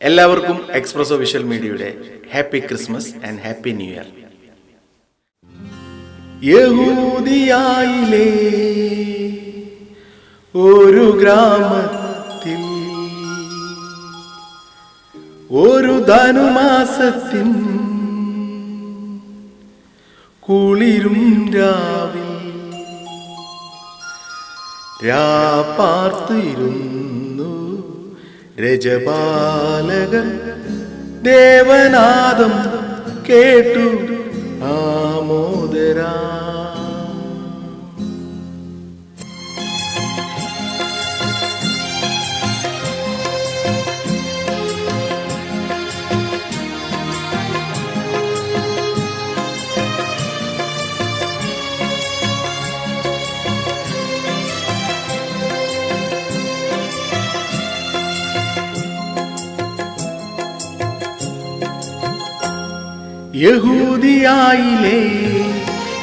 എല്ലാവർക്കും express official മീഡിയയുടെ happy Christmas and happy new year യഹൂദിയായിലെ ഒരു ഗ്രാമത്തിൽ ഒരു ധനുമാസത്തിൻ കുളിരും രാവിൽ രാപ്പാർത്തിരുന്നു രജപാലകൻ ദേവനാദം കേട്ടു ആമോദരാ. യഹൂദിയായിലെ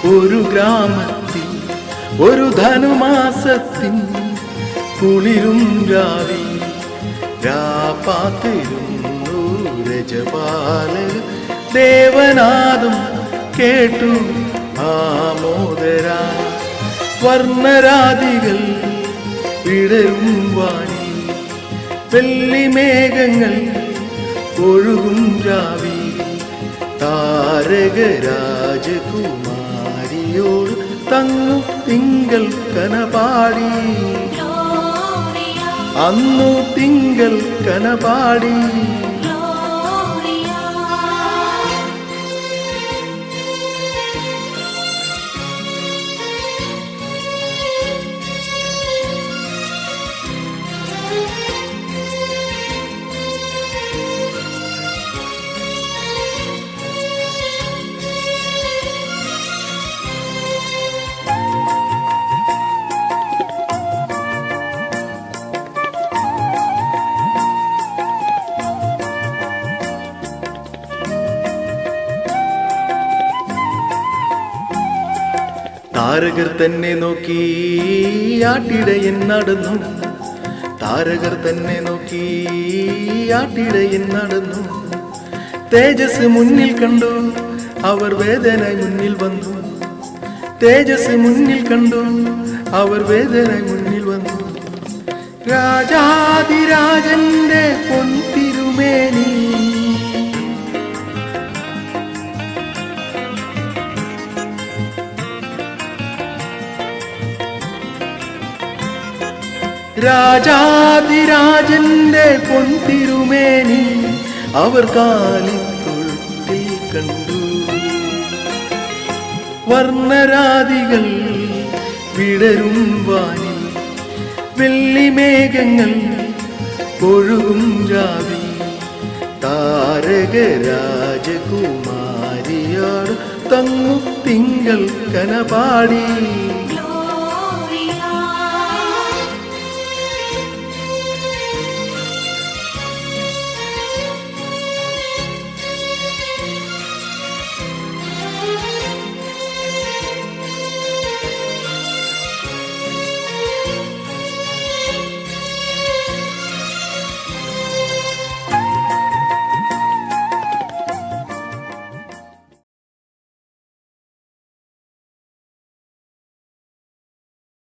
ഒരു ഗ്രാമത്തിൽ ഒരു ധനുമാസത്തിൽ കുളിരും രാവിൽ രാപ്പാത്തിരുന്നു ദേവനാദം കേട്ടു ആമോദരാ. വർണരാതികൾ വിടരും വാണി വെള്ളിമേഘങ്ങൾ ഒഴുകും രാവി താരക രാജകുമാരിയോട് തങ്ങു തിങ്കൾ കനപാടി. അന്നു തിങ്കൾ കനപാടി. താരകർ തന്നെ നോക്കി ആട്ടിടയൻ നടന്നു. താരകർ തന്നെ നോക്കി ആട്ടിടയൻ നടന്നു. തേജസ് മുന്നിൽ കണ്ടു അവർ വേദന മുന്നിൽ വന്നു. തേജസ് മുന്നിൽ കണ്ടു അവർ വേദന മുന്നിൽ വന്നു. രാജാതിരാജന്റെ പൊൻതിരുമേനി രാജാതിരാജന്റെ പൊൻതിരുമേനി അവർ കാലിത്തൊഴുത്തിൽ കണ്ടു. വർണരാതികൾ വിടരും വാനി വെള്ളിമേഘങ്ങൾ ഒഴുകും ജാതി താരകരാജകുമാരിയാട് തങ്ങു തിങ്കൾ കനപാടി.